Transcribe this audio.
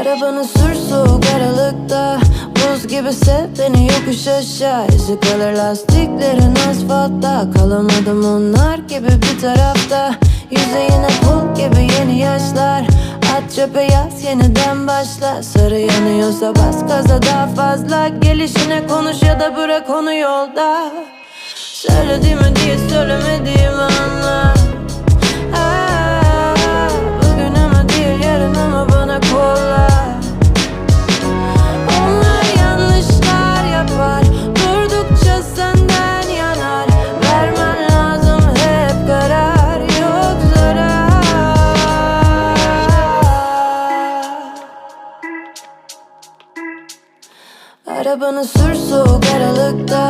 Arabanı sür soğuk aralıkta. Buz gibi sev beni yokuş aşağı. İzi kalır lastiklerin asfaltta. Kalamadım onlar gibi bir tarafta. Yüzeyine pul gibi yeni yaşlar. At çöpe yaz yeniden başla. Sarı yanıyorsa bas gaza daha fazla. Gelişine konuş ya da bırak onu yolda. Söylediğimi diye söylemediğimi Arabanı sür soğuk aralıkta.